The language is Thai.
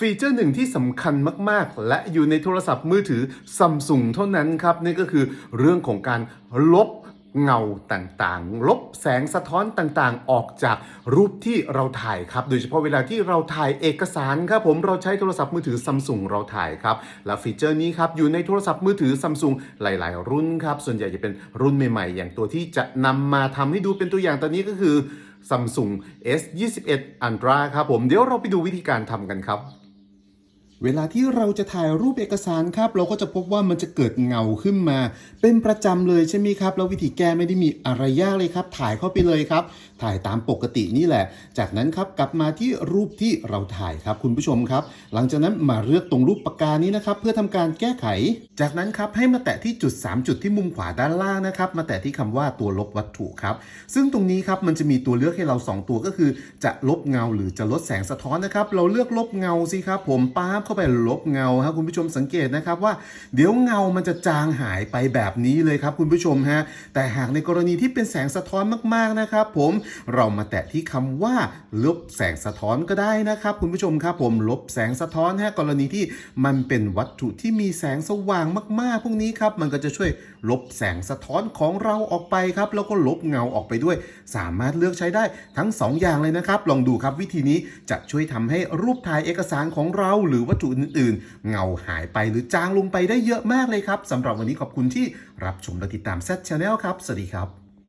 ฟีเจอร์หนึ่งที่สำคัญมากๆ และอยู่ในโทรศัพท์มือถือซัมซุงเท่านั้นครับนี่ก็คือเรื่องของการลบเงาต่างๆ ลบแสงสะท้อนต่างๆ ออกจากรูปที่เราถ่ายครับ โดยเฉพาะเวลาที่เราถ่ายเอกสารครับผมเราใช้โทรศัพท์มือถือซัมซุงเราถ่ายครับ และฟีเจอร์นี้ครับอยู่ในโทรศัพท์มือถือซัมซุงหลาย ๆ รุ่นครับ ส่วนใหญ่จะเป็นรุ่นใหม่ ๆ อย่างตัวที่จะนำมาทำให้ดูเป็นตัวอย่างตอนนี้ก็คือ Samsung S21 Ultra ครับผมเดี๋ยวเราไปดูวิธีการทำกันครับ เวลาที่เราจะถ่ายรูปเอกสารครับ เราก็จะพบว่ามันจะเกิดเงาขึ้นมา เป็นประจำเลยใช่ไหมครับ แล้ววิธีแก้ไม่ได้มีอะไรยากเลยครับ ถ่ายเข้าไปเลยครับ ถ่ายตามปกตินี่แหละ จากนั้นครับกลับมาที่รูปที่เราถ่ายครับคุณผู้ชมครับ หลังจากนั้นมาเลือกตรงรูปปากกานี้นะครับ เพื่อทำการแก้ไข จากนั้นครับให้มาแตะที่จุด 3 จุดที่มุมขวาด้านล่างนะครับ มาแตะที่คำว่าตัวลบวัตถุครับ ซึ่งตรงนี้ครับมันจะมีตัวเลือกให้เรา 2 ตัวก็คือ จะลบเงาหรือจะลดแสงสะท้อนนะครับ เราเลือกลบเงาสิครับผมป๊าบเข้าไปลบเงาครับคุณผู้ชมสังเกตนะครับว่าเดี๋ยวเงามันจะจางหายไปแบบนี้เลยครับคุณผู้ชมฮะแต่หากในกรณีที่เป็นแสงสะท้อนมากๆนะครับผมเรามาแตะที่คำว่าลบแสงสะท้อนก็ได้นะครับ คุณผู้ชมครับผมลบแสงสะท้อนฮะกรณีที่มันเป็นวัตถุที่มีแสงสว่างมากๆ พวกนี้ครับมันก็จะช่วยลบแสงสะท้อนของเราออกไปครับแล้วก็ลบเงาออกไปด้วย สามารถเลือกใช้ได้ทั้ง 2 อย่างเลยนะครับ ลองดูครับวิธีนี้จะช่วยทำให้รูปถ่ายเอกสารของเราหรือวัตถุอื่นๆ เงาหายไปหรือจางลงไปได้เยอะมากเลยครับสำหรับวันนี้ขอบคุณที่รับชมและติดตาม Z Channel ครับ สวัสดีครับ